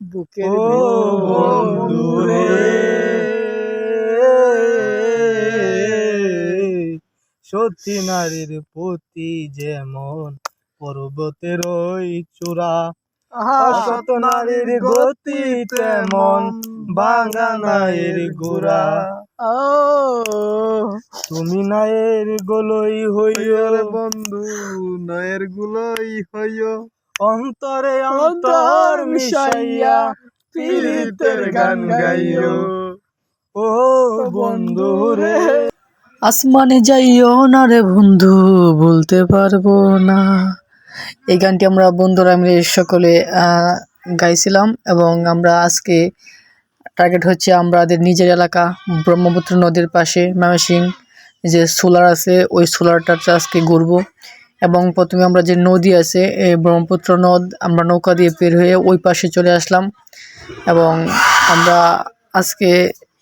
বুকের বন্ধু সত্যি নারীর প্রতি যেমন পর্বতের ওই চূড়া অসত নারীর গতি তেমন বাঙা নায়ের গোড়া। তুমি নায়ের গোলই হইও রে বন্ধু নায়ের গুলোই হইও। অন্তরে অন্তর মিশাইয়া পীড়িতের গান গাইও। ও বন্ধু রে। আসমানে যাইও না রে বন্ধু বলতে পারব না। এই গানটি আমরা বন্ধুরা মিলে সকলে আহ, গাইছিলাম এবং আমরা আজকে টার্গেট হচ্ছে আমাদের নিজের এলাকা ব্রহ্মপুত্র নদীর পাশে ময়মনসিং যে সোলার আছে ওই সোলারটাতে আজকে ঘুরবো এবং প্রথমে আমরা যে নদী আছে, এই ব্রহ্মপুত্র নদ, আমরা নৌকা দিয়ে বের হয়ে ওই পাশে চলে আসলাম। এবং আমরা আজকে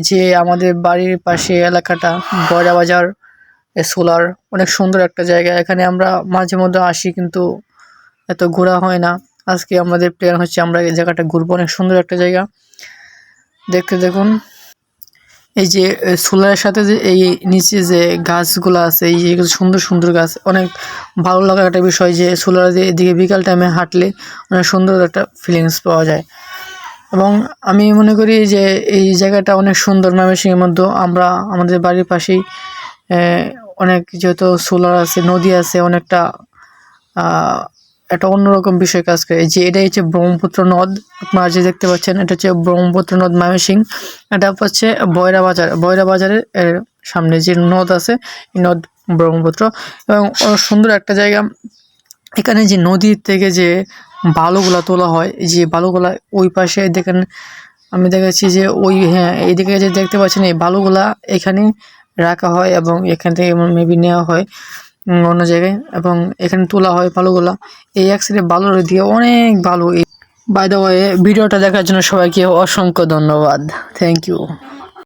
যে আমাদের বাড়ির পাশে এলাকাটা বয়রা বাজার সোলার, অনেক সুন্দর একটা জায়গা। এখানে আমরা মাঝে মধ্যে আসি কিন্তু এত ঘোরা হয় না। আজকে আমাদের প্ল্যান হচ্ছে আমরা এই জায়গাটা ঘুরবো। অনেক সুন্দর একটা জায়গা। দেখতে দেখুন। এই যে সোলারের সাথে যে এই নিচে যে গাছগুলো আছে, এই যে সুন্দর সুন্দর গাছ, অনেক ভালো লাগার একটা বিষয় যে সোলার দিয়ে এদিকে বিকাল টাইমে হাঁটলে অনেক সুন্দর একটা ফিলিংস পাওয়া যায়। এবং আমি মনে করি যে এই জায়গাটা অনেক সুন্দর, ময়মনসিংহের মধ্যে আমরা আমাদের বাড়ির পাশেই অনেক যেহেতু সোলার আছে, নদী আছে, অনেকটা একটা অন্যরকম বিষয় কাজ করে। যে এটাই হচ্ছে ব্রহ্মপুত্র নদ। আপনারা যে দেখতে পাচ্ছেন, এটা হচ্ছে ব্রহ্মপুত্র নদ ময়মনসিং। এটা হচ্ছে বয়রা বাজার। বয়রা বাজারের সামনে যে নদ আছে নদ ব্রহ্মপুত্র। এবং সুন্দর একটা জায়গা। এখানে যে নদীর থেকে যে বালুগুলা তোলা হয় যে বালুগুলা ওই পাশে দেখেন, আমি দেখেছি যে ওই হ্যাঁ এইদিকে যে দেখতে পাচ্ছেন, এই বালুগুলা এখানে রাখা হয় এবং এখান থেকে মেবি নেওয়া হয়। অন্য জায়গায়। এবং এখানে তোলা হয় বালুগুলা। এই সাইডে বালুর দিয়ে অনেক বালু বাই দ্য ভিডিওটা দেখার জন্য সবাইকে অসংখ্য ধন্যবাদ। Thank you